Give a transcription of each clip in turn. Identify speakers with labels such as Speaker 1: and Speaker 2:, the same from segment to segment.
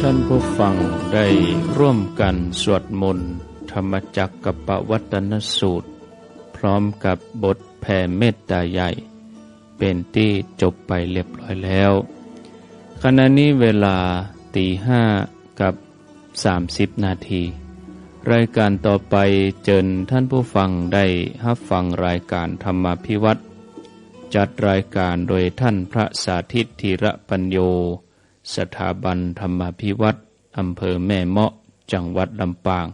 Speaker 1: ท่านผู้ฟังได้ร่วมกันสวดมนต์ธรรมจักกับปวัตนสูตร พร้อมกับบทแผ่เมตตาใหญ่ เป็นที่จบไปเรียบร้อยแล้ว ขณะนี้เวลาตีห้ากับสามสิบนาที รายการต่อไปเจิญท่านผู้ฟังได้รับฟังรายการธรรมพิวัตร จัดรายการโดยท่านพระสาธิตธีระปัญโย สถาบันธรรมพิวัตรอำเภอแม่เมาะ จังหวัดลำปาง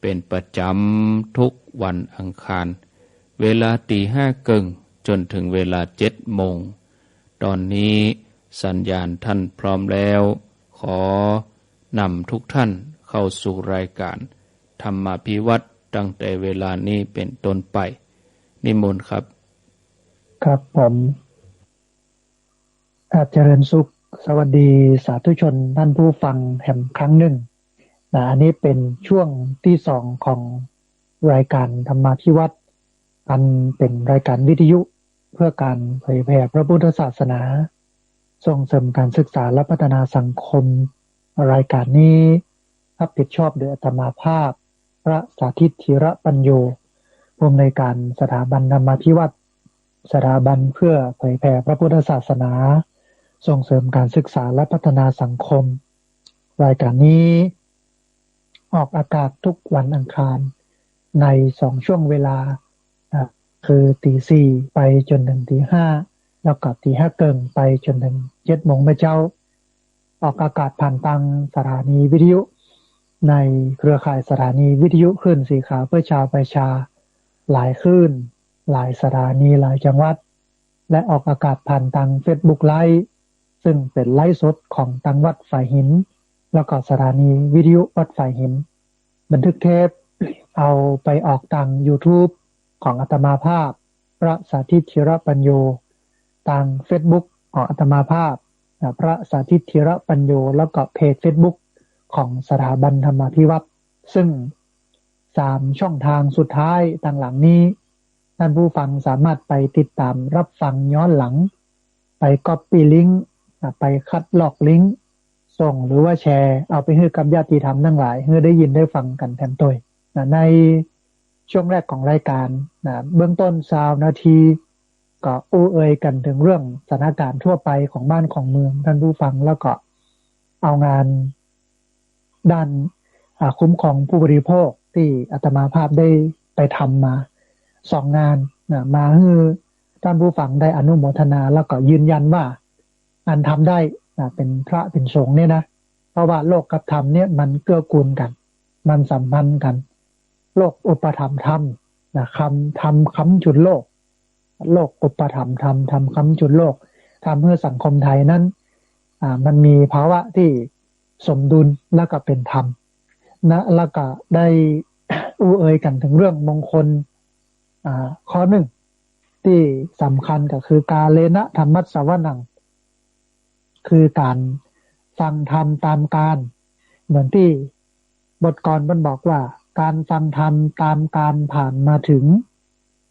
Speaker 1: เป็นประจำทุกวันอังคาร เวลาตีห้าเกิงจนถึงเวลาเจ็ดโมง ตอนนี้สัญญาณท่านพร้อมแล้ว ขอนำทุกท่านเข้าสู่รายการ ธรรมพิวัตรตั้งแต่เวลานี้เป็นต้นไป นิมนต์ครับ
Speaker 2: ครับผมอาจเจริญสุข สวัสดีสาธุชนท่านผู้ฟังแห่งครั้งหนึ่งนะอันนี้เป็นช่วงที่สองของรายการธรรมาพิวัตรอันเป็นรายการวิทยุเพื่อการเผยแผ่พระพุทธศาสนา ส่งเสริมการศึกษาและพัฒนาสังคม รายการนี้รับผิดชอบโดยอัตมาภาพ พระสาธิตธีระปัญโยผู้อำนวยการสถาบันธรรมาพิวัตร สถาบันเพื่อเผยแผ่พระพุทธศาสนา ส่งเสริมการศึกษาและพัฒนาสังคม รายการนี้ ออกอากาศทุกวันอังคารในสองช่วงเวลา คือตีสี่ไปจนถึงตีห้าแล้วก็ตีห้าเกิงไปจนถึงเจ็ดโมงเมื่อเจ้า ออกอากาศผ่านทางสถานีวิทยุ ในเครือข่ายสถานีวิทยุขึ้นสีขาวเพื่อชาวประชาหลายขึ้น หลายสถานีหลายจังหวัด และออกอากาศผ่านทางเฟซบุ๊กไลฟ์ซึ่งเป็นไลฟ์สดของตังวัดฝ่ายหิน แล้วก็สถานีวิทยุวัดฝ่ายหิน บันทึกเทปเอาไปออกทาง YouTube ของอัตมาภาพ พระสาธิตธีระปัญโยทาง Facebook ของอัตมาภาพ พระสาธิตธีระปัญโยแล้วก็เพจ Facebook ของสถาบันธรรมาภิวัตรซึ่งสามช่องทางสุดท้ายต่างหลังนี้ ท่านผู้ฟังสามารถไปติดตามรับฟังย้อนหลัง ไปก๊อปปี้ลิงก์ไปคัดลอกลิงก์ส่งหรือว่าแชร์ เอาไปให้กับญาติธรรมทั้งหลายเพื่อได้ยินได้ฟังกันแทนตัวในช่วงแรกของรายการนะเบื้องต้นซาวนาที ก็อู้เอ่ยกันถึงเรื่องสถานการณ์ทั่วไปของบ้านของเมืองท่านผู้ฟังแล้วก็เอางานด้านคุ้มครองผู้บริโภคที่อาตมาภาพได้ไปทำมา สองงานนะมาคือท่านผู้ฟังได้อนุโมทนาแล้วก็ยืนยันว่า อันทำได้นะเป็นพระเป็นสงฆ์เนี่ยนะเพราะว่าโลกกับธรรมเนี่ยมันเกื้อกูลกัน มันสัมพันธ์กัน โลกอุปธรรมธรรมนะคำทำคำจุดโลก โลกอุปธรรมธรรมทำคำจุดโลกทำเพื่อสังคมไทยนั้นอ่ามันมีภาวะที่สมดุลแล้วก็เป็นธรรมนะแล้วก็ได้อู้เอ่ยกันถึงเรื่องมงคล ข้อหนึ่งที่สำคัญก็คือการเลนะธรรมัสวนัง คือการฟังธรรมตามการ เหมือนที่บทกรมันบอกว่า การฟังธรรมตามการผ่านมาถึง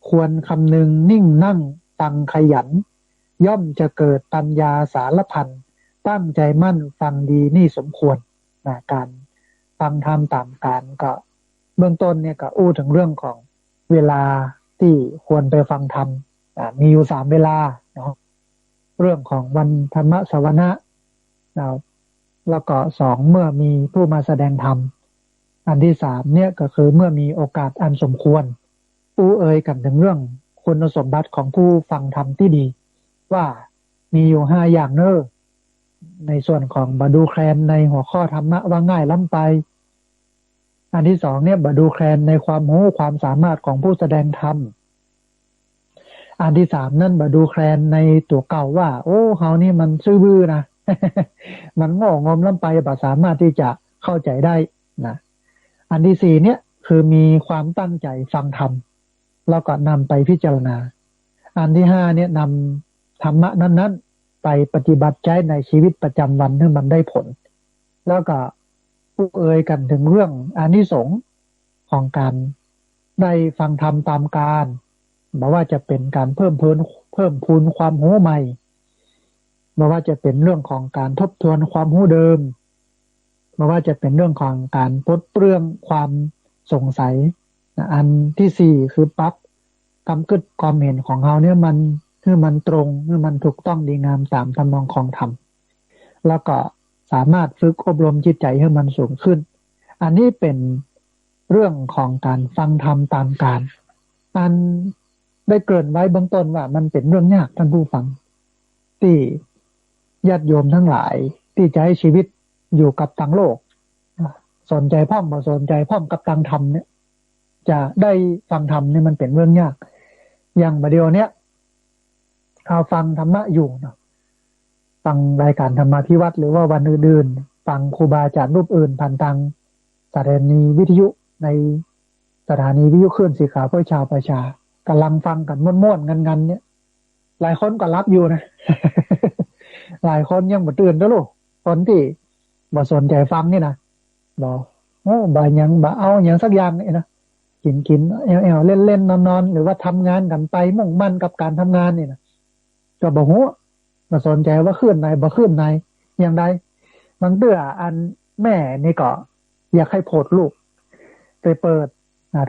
Speaker 2: ควรคำนึงนิ่งนั่งตังขยัน ย่อมจะเกิดปัญญาสารพันตั้งใจมั่นฟังดีนี่สมควรนะการฟังธรรมตามการก็ เบื้องต้นเนี่ยก็อู้ถึงเรื่องของเวลา ที่ควรไปฟังธรรมมีอยู่สามเวลาเนาะเรื่องของวันธรรมสวนะแล้วก็สองเมื่อมีผู้มาแสดงธรรม อันที่สามเนี่ยก็คือเมื่อมีโอกาสอันสมควรอู้เอ่ยกันถึงเรื่องคุณสมบัติของผู้ฟังธรรมที่ดี ว่ามีอยู่ห้าอย่างเนอในส่วนของบาดูแคลนในหัวข้อธรรมะว่าง่ายล้ำไป อันที่สองเนี่ยบดูแคลนในความรู้ความสามารถของผู้แสดงธรรมอันที่สามนั่นบดูแคลนในตัวเก่าว่า โอ้เฮานี่มันซื่อบื้อนะมันงองมล้ำไปบ่สามารถที่จะเข้าใจได้นะอันที่สี่เนี่ยคือมีความตั้งใจฟังธรรมแล้วก็นำไปพิจารณา อันที่ห้าเนี่ยนำธรรมะนั้น ๆ ไปปฏิบัติใช้ในชีวิตประจำวันให้มันได้ผล แล้วก็ ผู้เอ่ยกันถึงเรื่องอานิสงส์ของการได้ฟังธรรมตามการบอกว่าจะเป็นการเพิ่มพูนเพิ่มพูนความหูใหม่ไม่ว่าจะเป็นเรื่องของการทบทวนความรู้เดิมไม่ว่าจะเป็นเรื่องของการปลดเปลื้องความสงสัยอันที่สี่คือปั๊บกำกึดความเห็นของเขาเนี่ยมันคือมันตรงคือมันถูกต้องดีงามตามทำนองของธรรมแล้วก็ สามารถฝึกอบรมจิตใจให้มันสูงขึ้น อันนี้เป็นเรื่องของการฟังธรรมตามการ อันได้เกริ่นไว้เบื้องต้นว่ามันเป็นเรื่องยากท่านผู้ฟัง ที่ญาติโยมทั้งหลาย ที่จะให้ชีวิตอยู่กับทางโลก สนใจพ่อมบ่สนใจพ่อมกับทางธรรมเนี่ย จะได้ฟังธรรมเนี่ยมันเป็นเรื่องยาก อย่างประเดี๋ยวเนี้ยเขาฟังธรรมะอยู่เนาะ ฟังรายการธรรมะที่วัดหรือว่าวันอื่นๆ ฟังครูบาอาจารย์รูปอื่นผ่านทางสถานีวิทยุในสถานีวิทยุคลื่นสีขาวเพื่อชาวประชากำลังฟังกันม่วนๆกันๆเนี่ย หลายคนก็รับอยู่นะ หลายคนยังบ่ตื่นแล้วลูกคนที่บ่สนใจฟังนี่นะบอกโอ้บ่ยังบ่เอาอย่างสักอย่างนี่นะกินกินแอลแอลเล่นเล่นนอนนอนหรือว่าทำงานกันไปมุ่งมั่นกับการทำงานนี่นะก็บอกหัว มาสนใจว่าขึ้นไหนบ่ขึ้นไหนอย่างใดบางเตื้ออันแม่นี่ก็อยากให้โพดลูก ไปเปิด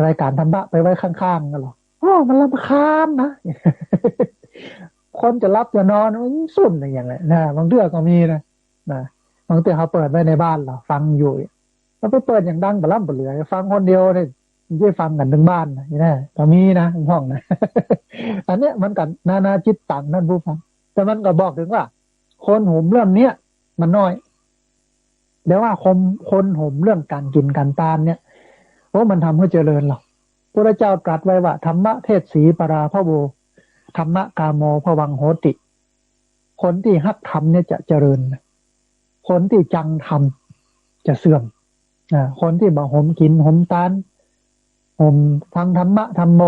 Speaker 2: รายการธรรมะไปไว้ข้างๆกันหรอโอ้มันลำคาญนะ คนจะรับจะนอนมันสุ่นอย่างไรนะบางเตื้อก็มีนะนะบางเตื้อเขาเปิดไว้ในบ้านเราฟังอยู่แล้วไปเปิดอย่างดังบล่ำบเหลือ ฟังคนเดียวเนี่ยไม่ฟังกันทั้งบ้านนะนี่นะก็มีนะห้องนะ อันเนี้ยมันกันนานาจิตต่างนั่นผู้ฟัง แต่มันก็บอกถึงว่า คนห่มเรื่องเนี้ยมันน้อยเดี๋ยวว่าคนคนห่มเรื่องการกินการตานเนี่ยเพราะมันทำให้เจริญหรอกพระเจ้าตรัสไว้ว่าธรรมะเทศสีปราพระโวธรรมะกาโมพวังโหติ คนที่ฮักธรรมเนี่ยจะเจริญ คนที่จังธรรมจะเสื่อมคนที่บ่ห่มกินห่มตานห่มฟังธรรมะธรรมโม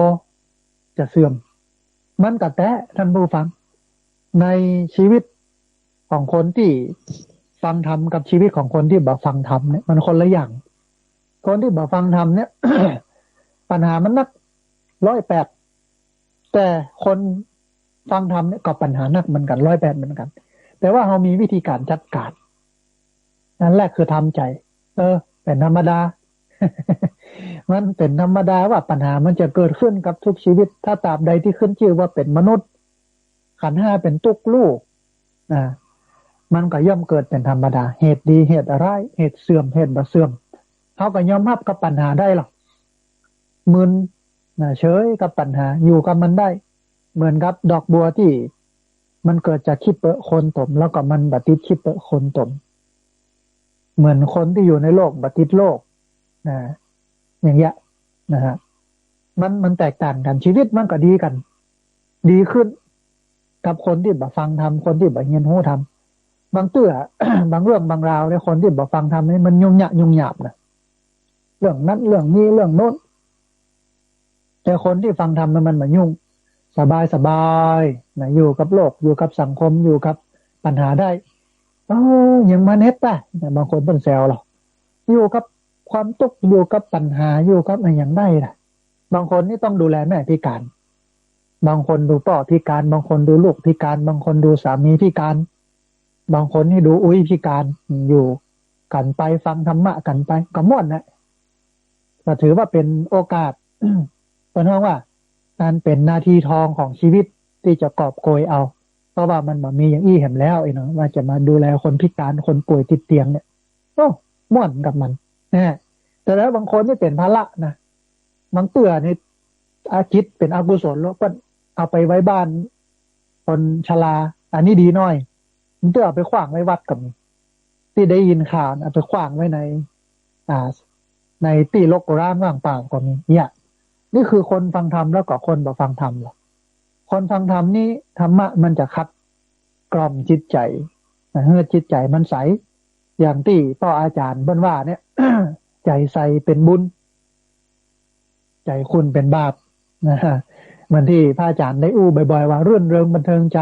Speaker 2: จะเสื่อม มันกับแตะท่านผู้ฟัง ในชีวิตของคนที่ฟังธรรมกับชีวิตของคนที่บอกฟังธรรมเนี่ยมันคนละอย่าง คนที่บอกฟังธรรมเนี่ย ปัญหามันนักร้อยแปดแต่คนฟังธรรมเนี่ยก็ปัญหานักเหมือนกันร้อยแปดเหมือนกัน แต่ว่าเรามีวิธีการจัดการนั่นแรกคือทำใจ เออ เป็นธรรมดา มันเป็นธรรมดาว่าปัญหามันจะเกิดขึ้นกับทุกชีวิต ถ้าตราบใดที่ขึ้นชื่อว่าเป็นมนุษย์ ขันห้าเป็นตุกลูกนะมันก็ย่อมเกิดเป็นธรรมดา เหตุดีเหตุอะไรเหตุเสื่อมเหตุบ่เสื่อมเขาก็ยอมรับกับปัญหาได้หรอกมึนนะเฉยกับปัญหา อยู่กับมันได้ เหมือนกับดอกบัวที่ มันเกิดจากคิดเปอะคนตม แล้วก็มันบัติดคิดเปอะคนตม เหมือนคนที่อยู่ในโลกบัติดโลกนะอย่างเงี้ยนะฮะมันมันแตกต่างกันชีวิตมันก็ดีกัน ดีขึ้น กับคนที่บ่ฟังทำคนที่บ่เงียนหูทำบางเตื้อบางเรื่องบางราวเนี่ยคนที่บ่ฟังทำนี่มันยุ่งยากยุ่งหยาบนะเรื่องนั้นเรื่องนี้เรื่องโน้นแต่คนที่ฟังทำมันมันเหมือนยุ่ง สบายสบายนะอยู่กับโลกอยู่กับสังคมอยู่กับปัญหาได้เออยังมาเน็ตป่ะบางคนเป็นแซวหรอกอยู่กับความตุกอยู่กับปัญหาอยู่กับอะไรอย่างได้ล่ะ บางคนนี่ต้องดูแลแม่พิการ บางคนดูพ่อพิการ บางคนดูลูกพิการ บางคนดูสามีพิการ บางคนนี่ดูอุ้ยพิการอยู่กันไปฟังธรรมะกันไปก็ม่วนนะก็ถือว่าเป็นโอกาสเป็นเพราะว่าการเป็นหน้าที่ทองของชีวิตที่จะกอบโกยเอา เพราะว่ามันแบบมีอย่างอี้เห็นแล้วไอ้เนาะว่าจะมาดูแลคนพิการคนป่วยติดเตียงเนี่ยโอ้ม่วนกับมันนะแต่แล้วบางคนนี่เป็นภาระนะบางเตื่อนี่อาคิดเป็นอกุศลแล้วก็ เอาไปไว้บ้านคนชราอันนี้ดีน้อยมันต้องเอาไปขว้างไว้วัดกับที่ได้ยินข่าวเอาไปขว้างไว้ใน อ่า ในตีลกกร้างว่างเปล่าก็มีเนี่ย นี่คือคนฟังธรรมแล้วก็คนบ่ฟังธรรมหรอคนฟังธรรมนี่ธรรมะมันจะคัดกล่อมจิตใจเมื่อจิตใจมันใส อย่างที่พ่ออาจารย์บ้นว่าเนี่ยใจใสเป็นบุญ ใจคุณเป็นบาปนะฮะ เหมือนที่พระอาจารย์ได้อู้บ่อยๆ ว่ารื่นเริงบันเทิงใจ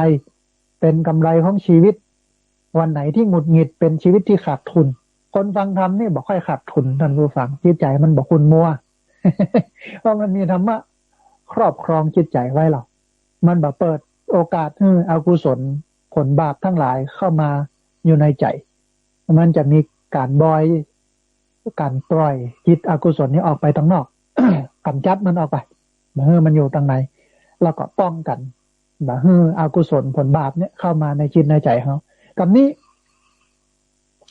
Speaker 2: เป็นกำไรของชีวิต วันไหนที่หงุดหงิดเป็นชีวิตที่ขาดทุน คนฟังธรรมนี่บอกค่อยขาดทุนท่านผู้ฟังจิตใจมันบอกคุณมัวเพราะมันมีธรรมะครอบครองจิตใจไว้หรอกมันบอกเปิดโอกาสให้อากุศลผลบาปทั้งหลายเข้ามาอยู่ในใจ มันจะมีการบอยการปล่อยจิตอกุศลนี้ออกไปทางนอกกำจัดมันออกไปเฮือมันอยู่ทางใน แล้วก็ป้องกันมาเฮืออกุศลผลบาปเนี่ยเข้ามาในจิตในใจเขากับนี้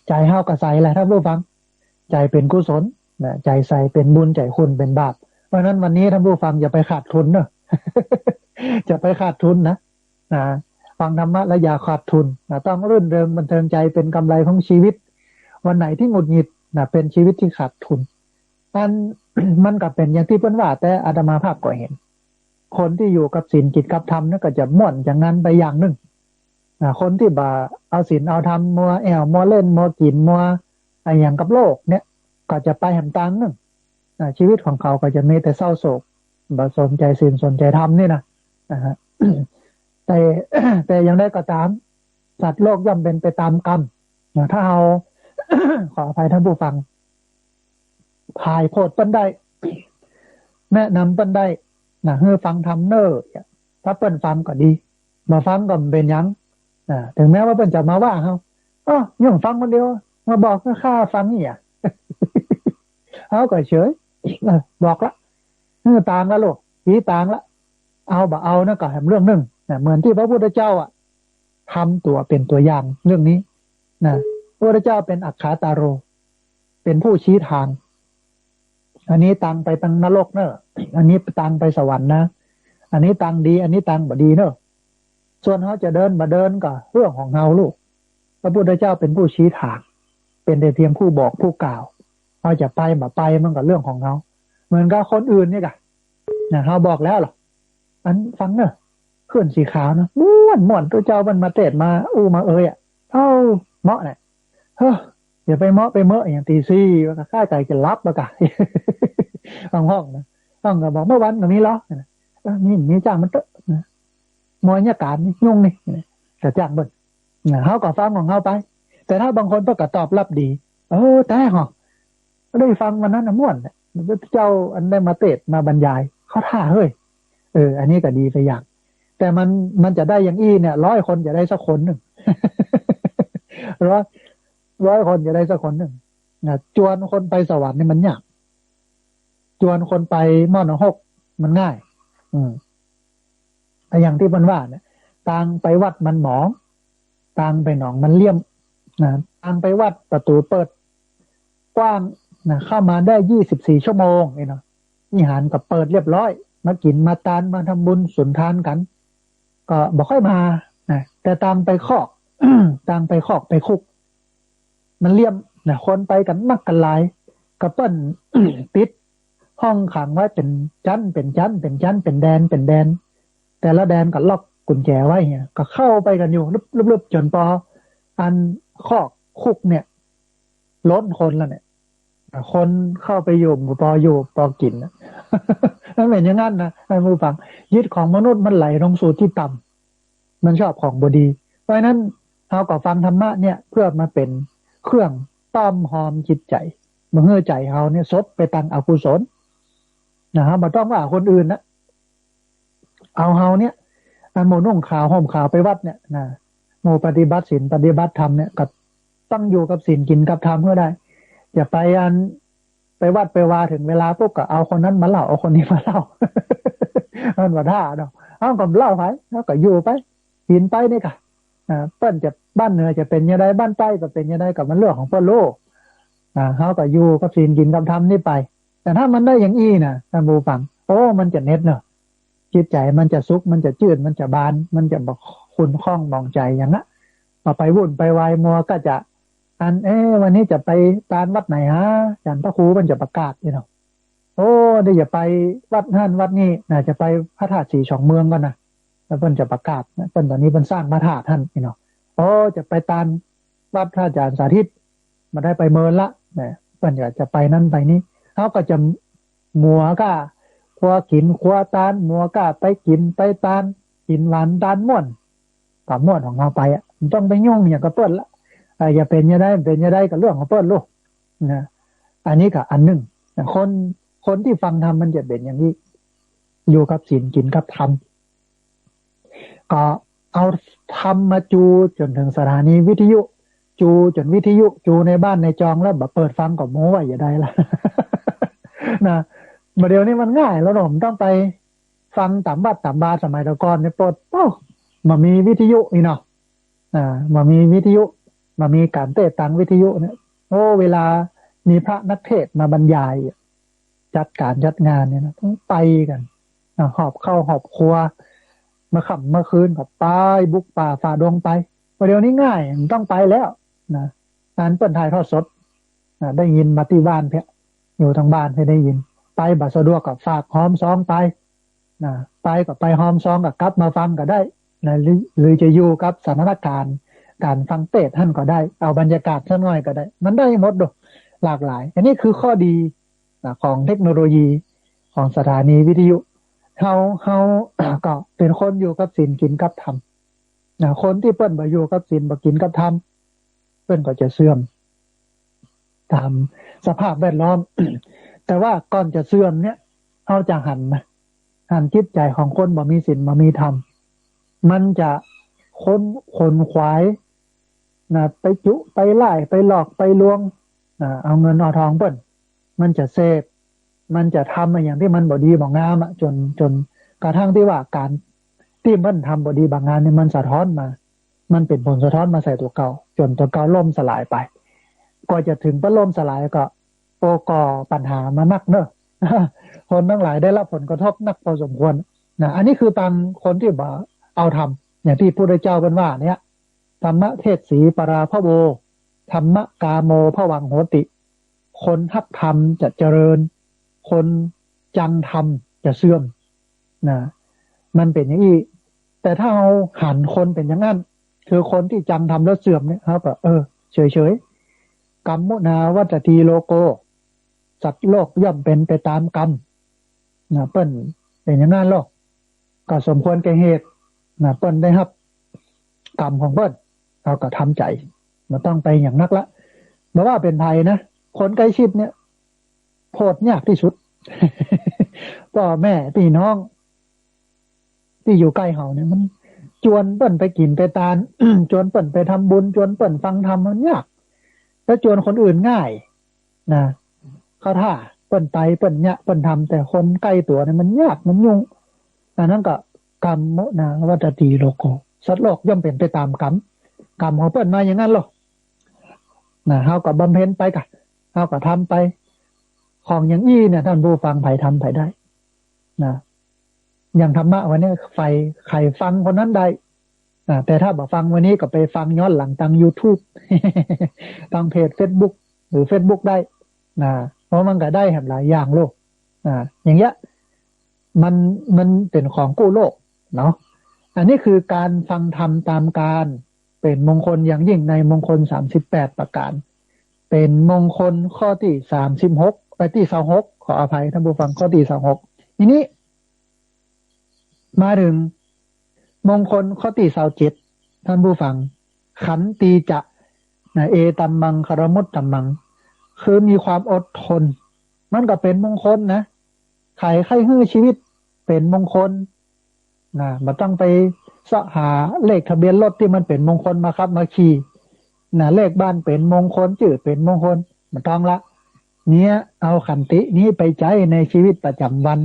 Speaker 2: ใจเฮากระใสแหละท่านผู้ฟัง ใจเป็นกุศลนะใจใสเป็นบุญใจคุณเป็นบาป เพราะนั้นวันนี้ท่านผู้ฟังอย่าไปขาดทุนเนอะจะไปขาดทุนนะนะฟังธรรมะและอย่าขาดทุนนะต้องรื่นเริงบันเทิงใจเป็นกำไรของชีวิต วันไหนที่หงุดหงิดนะเป็นชีวิตที่ขาดทุนมันมันก็เป็นอย่างที่เพิ่นว่าแต่อาตมาภาพก็เห็น คนที่อยู่กับศีลกิจกับธรรมนั่นก็จะม่วนอย่างนั้นไปอย่างหนึ่งคนที่บ่าเอาศีลเอาธรรมมัวแอวมัวเล่นมัวกินมัวอะไรอย่างกับโลกเนี่ยก็จะไปแหมตังหนึ่งชีวิตของเขาก็จะมีแต่เศร้าโศกบ่สนใจศีลสนใจธรรมนี่นะนะฮะแต่แต่ยังได้ก็ตาม สัตว์โลกย่อมเป็นไปตามกรรมถ้าเอาขออภัยท่านผู้ฟังพายโพดปั้นได้ แนะนำปั้นได้ นะเฮือฟังทำเนอร์ถ้าเปิ้นฟังก็ดี มาฟังก็เป็นยังอ่าถึงแม้ว่าเปิ้นจะมาว่าเขาอ๋อย่งฟังคนเดียว มาบอกค่าฟังเนี่ยเขาก็เฉยบอกละเออต่างละลูกผีต่างละ เอาบ่เอานะก็แหมเรื่องหนึ่งนะเหมือนที่พระพุทธเจ้าอะทำตัวเป็นตัวอย่างเรื่องนี้นะพระพุทธเจ้าเป็นอัคคาตาโร เป็นผู้ชี้ทาง อันนี้ตังไปตังนรกเนอะอันนี้ตังไปสวรรค์นะ อันนี้ตังดี อันนี้ตังบดีเนอะส่วนเขาจะเดินมาเดินก็เรื่องของเงาลูก พระพุทธเจ้าเป็นผู้ชี้ทาง เป็นแต่เพียงผู้บอกผู้กล่าวเขาจะไปมาไปมันก็เรื่องของเขาเหมือนกับคนอื่นนี่กะนะเขาบอกแล้วหรออันฟังเนอะเขื่อนสีขาวนะม้วนม้วนตัวเจ้ามันมาเตะมา อู้มาเอ้ยอะเท่าเหมาะเนี่ยเฮ้ย อย่าไปเมาะไปเมาะอย่างตีซี่ว่าข้าใจจะรับปะกะห้องห้องนะต้องก็บอกเมื่อวันก็มีล้อนี่มีจ้างมันเตอะนะมอยเนี่การนี่ยุ่งนี่จะจ้างเบิ้ลเขาก็ฟังของเขาไป แต่ถ้าบางคนเก็ตอบรับดี เออแต่หรอได้ฟังวันนั้นนะม่วนเจ้าอันได้มาเตะมาบรรยายเขาท่าเฮ้ยเออ อันนี้ก็ดีไปอย่าง แต่มันมันจะได้อย่างอี้เนี่ยร้อยคนจะได้สักคนหนึ่งร้อย ร้อยคนจะได้สักคนหนึ่งนะจวนคนไปสวรรค์นี่มันยาก จวนคนไปม่อนหกมันง่าย อืมแต่อย่างที่มันว่าเนี่ยต่างไปวัดมันหมองต่างไปหนองมันเลี่ยมนะต่างไปวัดประตูเปิด กว้างนะเข้ามาได้ยี่สิบสี่ชั่วโมงเนาะนิหารก็เปิดเรียบร้อย มากินมาตานมาทำบุญสุนทานกัน ก็บอกค่อยมานะแต่ตามไปคอกตามไปคอกไปคุก มันเลี่ยมนะคนไปกันมักกันหลายกระเปิ้นปิด ห้องขังไว้เป็นชั้น เป็นชั้น เป็นชั้น เป็นแดน เป็นแดน แต่ละแดนก็ล็อกกุญแจไว้เนี่ย ก็เข้าไปกันอยู่ลึบๆจนพออันคอกคุกเนี่ยล้นคนแล้วเนี่ยคนเข้าไปอยู่ปออยู่ปอกินนั่นเป็นอย่างนั้นนะให้ผู้ฟังยึดของมนุษย์มันไหลลงสู่ที่ต่ำมันชอบของบดี เพราะนั้นเอาก็ฟังธรรมะเนี่ยเพื่อมาเป็น เครื่องต้อมหอมจิตใจมเมื่อใจเขาเนี่ยซดไปตังอกุศลนะฮะมาต้องว่าคนอื่นนะเอาเฮาเนี่ยอันโมนุ่งขาวห่มขาวไปวัดเนี่ยนะโมปฏิบัติศีลปฏิบัติธรรมเนี่ยก็ต้องอยู่กับศีลกินกับธรรมเพื่อได้ อย่าไปอันไปวัดไปวาถึงเวลาปุ๊บก็เอาคนนั้นมาเล่าเอาคนนี้มาเล่ามันว่าท่าเนาะเอาก็เล่าไปแล้วก็อยู่ไปหินไปนี่ค่ะ อ่าเปิ้นจะบ้านเหนือจะเป็นยังไงบ้านใต้ก็เป็นยังไงกับมันเรื่องของพ่อโลกอ่าเขาก็อยู่กับศีลกินกับธรรมนี่ไป แต่ถ้ามันได้อย่างอี้นะท่านบูฟังโอ้มันจะเน็ตเนาะจิตใจมันจะซุกมันจะจืดมันจะบาน มันจะบอกคุณคล้องมองใจอย่างนั้นมาไปวุ่นไปวายมัวก็จะอันเอ๊วันนี้จะไปตานวัดไหนฮะอาจารย์พระครูมันจะประกาศนี่เนาะโอ้เดี๋ยวไปวัดนั่นวัดนี้น่าจะไปพระธาตุสีช่องเมืองกันนะ แล้วเพิ่นจะประกาศเพิ่นตอนนี้เพิ่นสร้างพระธาตุท่านนี่เนาะโอ้จะไปตานวัดพระอาจารย์สาธิตมาได้ไปเมินละเนี่ยเพิ่นอยากจะไปนั่นไปนี้เขาก็จะมัวก้าคว้ากินคว้าตานมัวก้าไปกินไปตานกินหวานตานม่วนกับม่วนของเราไปอะต้องไปยุ่งอย่างกับเปิ้นละอย่าเป็นยังได้เป็นยังได้กับเรื่องของเปิ้ลลูกนะอันนี้กับอันหนึ่งคนคนที่ฟังธรรมมันจะเป็นอย่างนี้ อยู่กับศีลกินกับธรรม ก็เอาทำมาจูจนถึงสถานีวิทยุ จูจนวิทยุจูในบ้านในจองแล้วแบบเปิดฟังกับโม้ว่าอย่าได้ละนะมาเดี๋ยวนี้มันง่ายแล้วหนมต้องไปฟังตามบัดตามบาสมัยตะกอนเนี่ยปลดเป้ามามีวิทยุอีเนาะอ่ามามีวิทยุ มามีการเตะตังวิทยุเนี่ยโอ้เวลามีพระนักเทศมาบรรยาย จัดการจัดงานเนี่ยนะต้องไปกันหอบเข้าหอบครัว มาขับเมื่อคืนกับไปบุกป่าฝ่าดงไปประเดี๋ยวนี้ง่ายมันต้องไปแล้วนะงานเปิดถ่ายทอดสดนะได้ยินมาที่บ้านเพียอยู่ทางบ้านให้ได้ยิน ไปบัสะดวกกับฝากหอมซองไปนะไปกับไปหอมซองกับกลับมาฟังก็ได้นะหรือจะอยู่กับสถานการณ์การฟังเตะท่านก็ได้ เอาบรรยากาศสักหน่อยก็ได้ มันได้หมดดูหลากหลาย อันนี้คือข้อดีของเทคโนโลยีของสถานีวิทยุ เฮาเฮาก็เป็นคนอยู่กับศีลกินกับธรรมนะคนที่เปิ้นบ่อยู่กับศีลบ่กินกับธรรมเปิ้นก็จะเสื่อม ตามสภาพแวดล้อม แต่ว่าก่อนจะเสื่อมเนี่ยเฮาจะหันนะหันจิตใจของคนบ่มีศีลบ่มีธรรมมันจะค้นขนขวายนะไปจุไปไล่ไปหลอกไปลวงนะเอาเงินเอาทองเปิ้นมันจะเสพ มันจะทำมาอย่างที่มันบอดีบางงามอะจนจนกระทั่งที่ว่าการที่มันทำบอดีบางงานเนี่ยมันสะท้อนมา มันเป็นผลสะท้อนมาใส่ตัวเก่า จนตัวเก่าล่มสลายไปก็จะถึงปล่มสลายก็โอก่อปัญหามานักเนอะคนทั้งหลายได้รับผลกระทบนักพอสมควรนะอันนี้คือตางคนที่บ่เอาทำอย่างที่พระเจ้าเป็นว่า เนี่ยธรรมะเทศสีปราพระโวธรรมะกาโมพระวังโหติ คนทักธรรมจะเจริญ คนจังทำจะเสื่อมนะมันเป็นอย่างนี้แต่ถ้าเอาหันคนเป็นอย่างนั้นคือคนที่จังทำแล้วเสื่อมเนี่ยครับเออเฉยเฉยกรรมมุนาวัตตีโลโกสัตว์โลกย่อมเป็นไปตามกรรมนะเปิ้นเป็นอย่างนั้นหรอกก็สมควรแก่เหตุนะเปิ้นได้ครับ กรรมของเปิ้นเราก็ทำใจมันต้องไปอย่างนักละเพราะว่าเป็นภัยนะคนใกล้ชิดเนี่ย โทษยากที่สุดพ่อแม่พี่น้อง ที่อยู่ใกล้เขาเนี่ยมัน จวนเปิ่นไปกินไปตาลจวนเปิ่นไปทำบุญ จวนเปิ่นฟังธรรมมันยากแ้วจวนคนอื่นง่าย นะเขาท่าเปิ่นไปเปิ่นเนี่ยเปิ่นทำแต่คนใกล้ตัวเนี่ยมันยากมันยุ่งอันนั้นก็กรรมโมนาวัตตีโลโกสัตว์โลกย่อมเป็นไปตามกรรมกรรมของเปิ่นมาอย่างนั้นหรอนะเฮากับบำเพ็ญไปกะเฮากับทำไป ของอย่างอี้เนี่ยท่านผู้ฟังไผ่ทำไผ่ได้นะอย่างธรรมะวันนี้ไฟใครฟังคนนั้นได้นะแต่ถ้าบอกฟังวันนี้ก็ไปฟังย้อนหลังทาง YouTube ทางเพจ Facebook หรือ Facebook ได้นะเพราะมันก็ได้แหมหลายอย่างโลกนะอย่างเงี้ยมันมันเป็นของกู้โลกเนาะอันนี้คือการฟังธรรมตามการเป็นมงคลอย่างยิ่งในมงคลสามสิบแปดประการ เป็นมงคลข้อที่สามสิบหก ไปที่สองหกขออภัยท่านผู้ฟังข้อที่สองหกทีนี้ มาถึง มงคลข้อที่สาเจ็ดท่านผู้ฟัง ขันตีจะนะเอตัมมังคารมุตตัมมัง คือมีความอดทน มันก็เป็นมงคลนะไขไข่ฮื้อชีวิตเป็นมงคลนะมาต้องไปสหาเลขทะเบียนรถที่มันเป็นมงคลมาครับ มาขี่นะเลขบ้านเป็นมงคลจืดเป็นมงคลมาต้องละ เนี้ยเอาขันตินี้ไปใช้ในชีวิตประจำวัน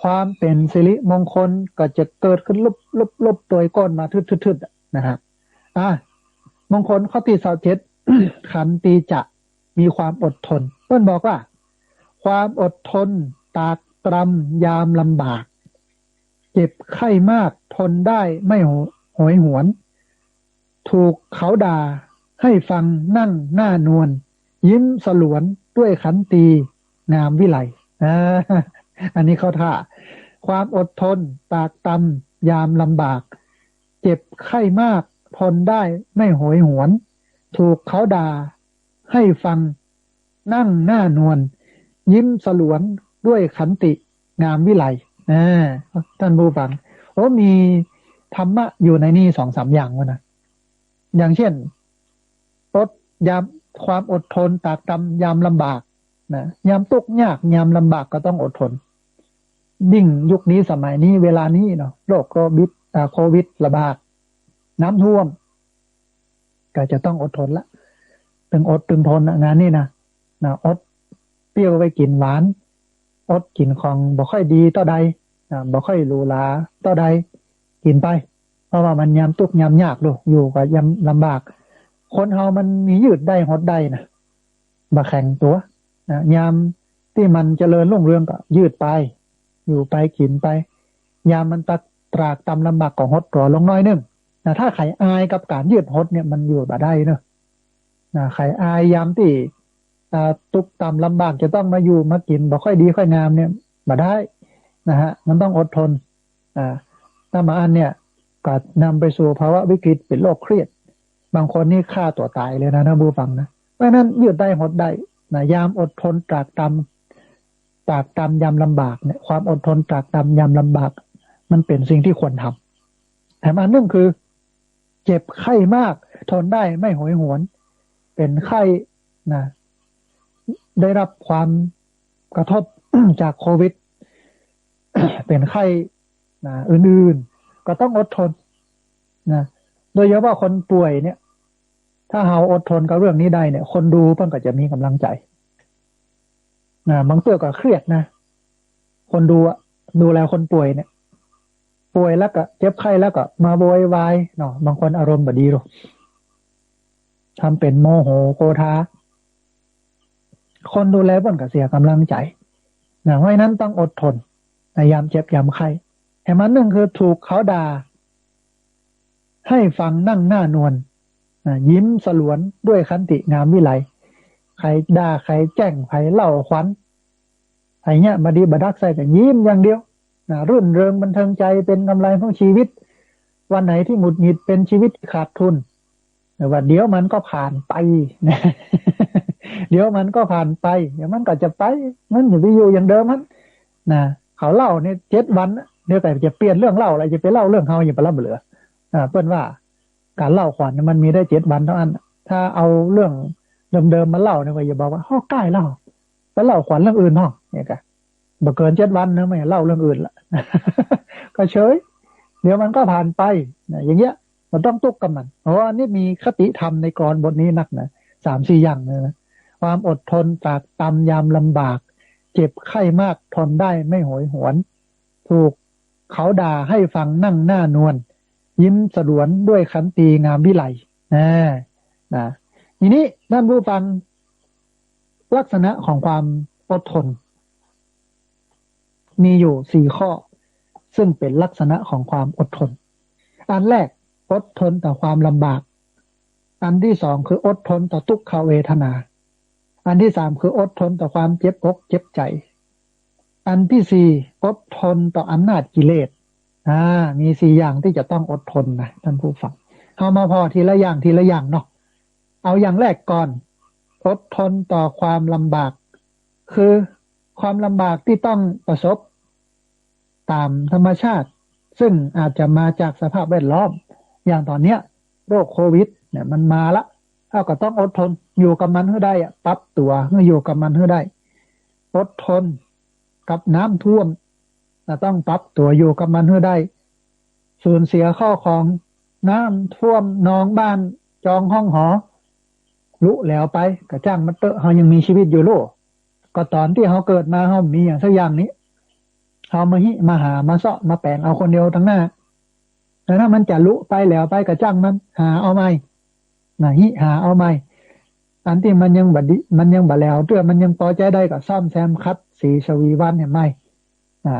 Speaker 2: ความเป็นสิริมงคลก็จะเกิดขึ้นลุบลุบลุบตัวก้นมาทึดๆนะครับอะมงคลข้อที่สาเจ็ดขันตีจะมีความอดทนเพื่อนบอกว่า ความอดทน ตากตรำยามลำบาก เจ็บไข้มากทนได้ไม่หอยหวน ถูกเขาด่าให้ฟังนั่งหน้านวล ยิ้มสลวนด้วยขันตีงามวิไลอันนี้เขาท่า ความอดทน ตากตำยามลำบาก เจ็บไข้มากทนได้ไม่โหยหวน ถูกเขาด่าให้ฟังนั่งหน้านวลยิ้มสลวนด้วยขันติงามวิไลท่านผู้ฟังโอ้มีธรรมะอยู่ในนี่สองสามอย่างวะนะอย่างเช่นอดยาม ความอดทนตากตำยามลำบากนะยามตกยากยามลำบากก็ต้องอดทน ยิ่งยุคนี้สมัยนี้เวลานี้เนาะโรคโควิดโควิดระบาดน้ำท่วม ก็จะต้องอดทนละตึงอดตึงทนงานนี้นะนะอดเปรี้ยวไปกินหวาน อดกินของบ่ค่อยดีต่อใดนะบ่ค่อยรูหราต่อใดกินไป เพราะว่ามันยำตุกยำยากดูอยู่กับยำลำบาก คนเฮามันมียืดได้หดได้นะบ่แข็งตัวนะยำที่มันเจริญรุ่งเรืองก็ยืดไป อยู่ไปกินไป ยามมันตักตรากตำลำบากของหดตัวลงน้อยนึงนะถ้าไขอายกับการยืดหดเนี่ยมันอยู่บ่ได้เนอะนะไขอายยามที่ตุกตำลำบากจะต้องมาอยู่มากินบ่ค่อยดีค่อยงามเนี่ยบ่ได้นะฮะมันต้องอดทนอ่าถ้ามาอันเนี่ยก็นำไปสู่ภาวะวิกฤตเป็นโรคเครียด บางคนนี่ฆ่าตัวตายเลยนะนะบูฟังนะเพราะนั้นยืดได้หดได้นะยามอดทนตรากตำตรากตำยามลำบากเนี่ย ความอดทนตรากตำยามลำบาก มันเป็นสิ่งที่ควรทำแต่อันนึงคือ เจ็บไข้มาก ทนได้ไม่หวยหวน เป็นไข้นะได้รับความกระทบจากโควิด เป็นไข้นะอื่นๆ ก็ต้องอดทนนะโดยเฉพาะคนป่วยเนี่ย ถ้าเราอดทนกับเรื่องนี้ได้เนี่ย คนดูเพิ่นก็จะมีกำลังใจนะบางเตื้อก็เครียดนะ คนดูอะดูแลคนป่วยเนี่ย ป่วยแล้วก็เจ็บไข้แล้วก็มาโวยวายเนาะบางคนอารมณ์แบบดีหรอกทำเป็นโมโหโกธาคนดูแลบ่นก็เสียกำลังใจนะเพราะนั้นต้องอดทนในยามเจ็บยามไข้แห่มันหนึ่งคือถูกเขาด่าให้ฟังนั่งหน้านวล ยิ้มสลวนด้วยคันติงามวิไลใครด่าใครแจ้งใครเล่าขวัญไอเนี้ยมาดีบดักใส่แต่ยิ้มอย่างเดียวนะรื่นเริงบันเทิงใจเป็นกำไรของชีวิต วันไหนที่หงุดหงิดเป็นชีวิตขาดทุนแต่ว่าเดี๋ยวมันก็ผ่านไปนะเดี๋ยวมันก็ผ่านไป เดี๋ยวมันก็จะไปมันอย่าไปอยู่อย่างเดิมมันนะเขาเล่าเนี่ยเจ็ดวันเดี๋ยวแต่จะเปลี่ยนเรื่องเล่าอะไรจะไปเล่าเรื่องเขาอย่าไปเล่าเหลืออ่าเพื่อนว่า การเล่าขวัญมันมีได้เจ็ดวันเท่านั้น ถ้าเอาเรื่องเดิมๆมาเล่าเนี่ยอย่าบอกว่าห้อใกล้เล่าไปเล่าขวัญเรื่องอื่นห้องเนี่ยกันบ่เกินเจ็ดวันนะไม่เล่าเรื่องอื่นละก็เฉย เดี๋ยวมันก็ผ่านไปนะอย่างเงี้ย มันต้องตุกกับมันเพราะว่านี่มีคติธรรมในกรบทนี้นักนะสามสี่อย่างเลยนะความอดทนจากตามยามลำบาก เจ็บไข้มากทนได้ไม่โหยหวน ถูกเขาด่าให้ฟังนั่งหน้านวล ยิ้มสลวนด้วยขันตีงามวิไลนะนะทีนี้ท่านผู้ฟังลักษณะของความอดทน มีอยู่สี่ข้อ ซึ่งเป็นลักษณะของความอดทน อันแรกอดทนต่อความลำบาก อันที่สองคืออดทนต่อทุกขเวทนา อันที่สามคืออดทนต่อความเจ็บอกเจ็บใจ อันที่สี่อดทนต่ออำนาจกิเลส อ่า มีสี่อย่างที่จะต้องอดทนนะท่านผู้ฟังเอามาพอทีละอย่างทีละอย่างเนาะเอาอย่างแรกก่อน อดทนต่อความลำบาก คือความลำบากที่ต้องประสบ ตามธรรมชาติ ซึ่งอาจจะมาจากสภาพแวดล้อม อย่างตอนเนี้ยโรคโควิด เนี่ยมันมาละเราก็ต้องอดทนอยู่กับมันให้ได้อะปรับตัวเพื่ออยู่กับมันให้ได้ อดทนกับน้ำท่วม ต้องปรับตัวอยู่กับมันให้ได้ สูญเสียข้อของน้ำท่วมนองบ้านจองห้องหอลุแล้วไปกระจ้างมันเตอะเขายังมีชีวิตอยู่โลกก็ตอนที่เขาเกิดมาเขามีอย่างสักอย่างนี้เขามาหิมาหามาเสาะมาแปลงเอาคนเดียวทั้งหน้าแต่ถ้ามันจะลุไปแล้วไปกระจ้างมันหาเอาไหมนะหิหาเอาไหมอันที่มันยังบัดดิมันยังบัดแล้วเตื้อมันยังพอใจได้กับซ่อมแซมคัดสีชวีวันเนี่ยไม่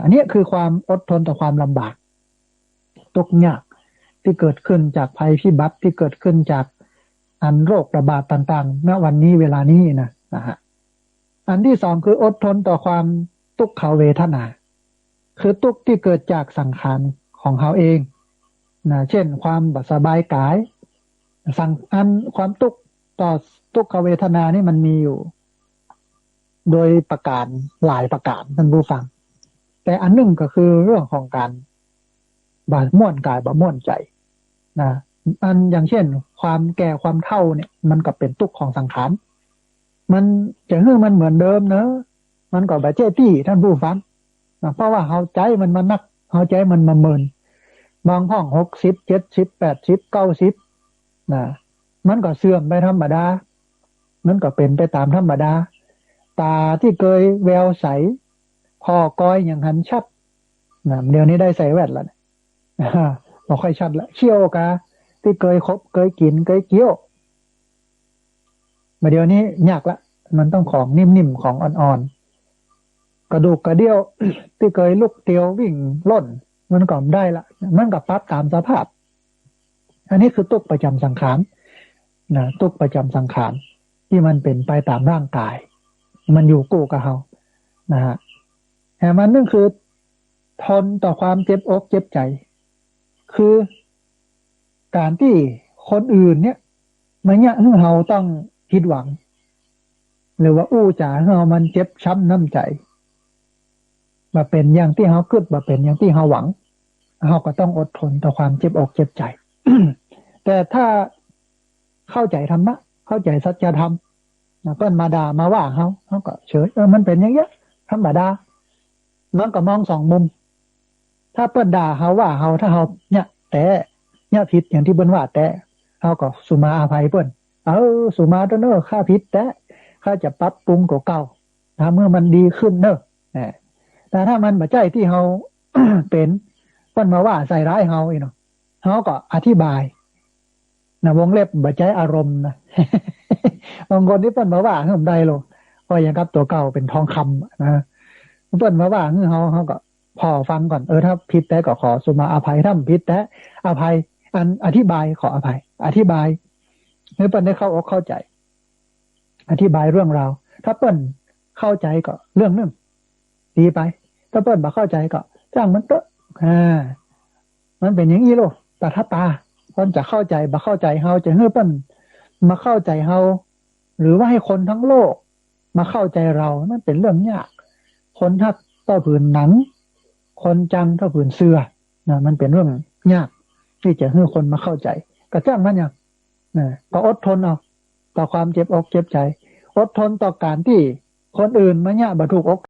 Speaker 2: อันนี้คือความอดทนต่อความลำบากตกยากที่เกิดขึ้นจากภัยพิบัติที่เกิดขึ้นจากอันโรคระบาดต่างๆ ณ วันนี้เวลานี้นะนะฮะ อันที่สองคืออดทนต่อความทุกขเวทนา คือทุกที่เกิดจากสังขารของเขาเองนะเช่น ความบสบายกาย สังอันความทุกต่อทุกขเวทนานี่มันมีอยู่ โดยประการหลายประการท่านผู้ฟัง แต่อันหนึ่งก็คือเรื่องของการบาดม่วนกายบาม่วนใจนะอันอย่างเช่น ความแก่ความเท่าเนี่ย มันก็เป็นทุกข์ของสังขารมันจะเฮือมันเหมือนเดิมเนอะมันก็แบบเจ้ตี้ท่านผู้ฟังนะเพราะว่าเฮาใจมันมานักเฮาใจมันมาเมินบางห้องหกสิบเจ็ดสิบแปดสิบเก้าสิบนะมันก็เสื่อมไปธรรมดา มันก็เป็นไปตามธรรมดา ตาที่เคยแววใส พอก้อยอย่างหันชัดนะเดี๋ยวนี้ได้ใส่แว่นแล้วนะบ่ค่อยชัดละเขี้ยวกาที่เคยคบเคยกินเคยเกี้ยวมาเดี๋ยวนี้ยากละ มันต้องของนิ่มๆของอ่อนๆกระดูกกระเดี่ยว ที่เคยลุกเตียววิ่งล่น มันก็ไม่ได้ละมันก็ปรับตามสภาพ อันนี้คือตุกประจำสังขารนะตุกประจำสังขารที่มันเป็นไปตามร่างกาย มันอยู่กู้กับเรานะฮะ แต่มันนั่นคือทนต่อความเจ็บอกเจ็บใจ คือการที่คนอื่นเนี่ยมันเนี่ยเราต้องผิดหวัง หรือว่าอู้จ๋าเรามันเจ็บช้ำน้ำใจมาเป็นอย่างที่เขาคิดมาเป็นอย่างที่เขาหวังเขาก็ต้องอดทนต่อความเจ็บอกเจ็บใจ แต่ถ้าเข้าใจธรรมะเข้าใจสัจธรรมนะเปิ้นมาด่ามาว่าเขาเขาก็เฉยเออมันเป็นอย่างเงี้ยธรรมดา มันก็มองสองมุม ถ้าเปิ้นด่าเขาว่าเขาถ้าเขาเนี่ยแต่เนี่ยผิดอย่างที่เปิ้นว่าแต่เขาก็สุมาอภัยเปิ้นเออสุมาเนอข้าผิดแต่ข้าจะปรับปรุงกว่าเก่าถ้าเมื่อมันดีขึ้นเนอะแต่ถ้ามันบ่ใจที่เขาเป็นเปิ้นมาว่าใส่ร้ายเขาอีเนาะเขาก็อธิบายนะวงเล็บบ่ใจอารมณ์นะบางคนที่เปิ้นมาว่าให้ผมได้ลงก็ยังกับตัวเก่าเป็นทองคำนะ เปิ้นมาว่าให้เขาเขาก็พอฟังก่อนเออถ้าผิดแต่ก็ขอสุมาอภัยถ้าผิดแต่อภัย อันอธิบายขออภัย อธิบายให้เปิ้นได้เข้าอกเข้าใจ อธิบายเรื่องราวถ้าเปิ้นเข้าใจก็เรื่องนึงดีไป ถ้าเปิ้นบ่เข้าใจก็จ้างมันเตอะอ่ามันเป็นอย่างนี้โลกแต่ถ้าตาเปิ้นจะเข้าใจบ่เข้าใจเฮาจะให้เปิ้นมาเข้าใจเฮาหรือว่าให้คนทั้งโลก มาเข้าใจเรานั่นเป็นเรื่องยาก คนทักต่อผืนหนัง คนจังก็ผืนเสื้อนะมันเป็นเรื่องยากที่จะให้คนมาเข้าใจก็จ้างมันอย่างนะก็อดทนเอาต่อความเจ็บอกเจ็บใจ อดทนต่อการที่คนอื่นมาเนี่ยบรรทุกอก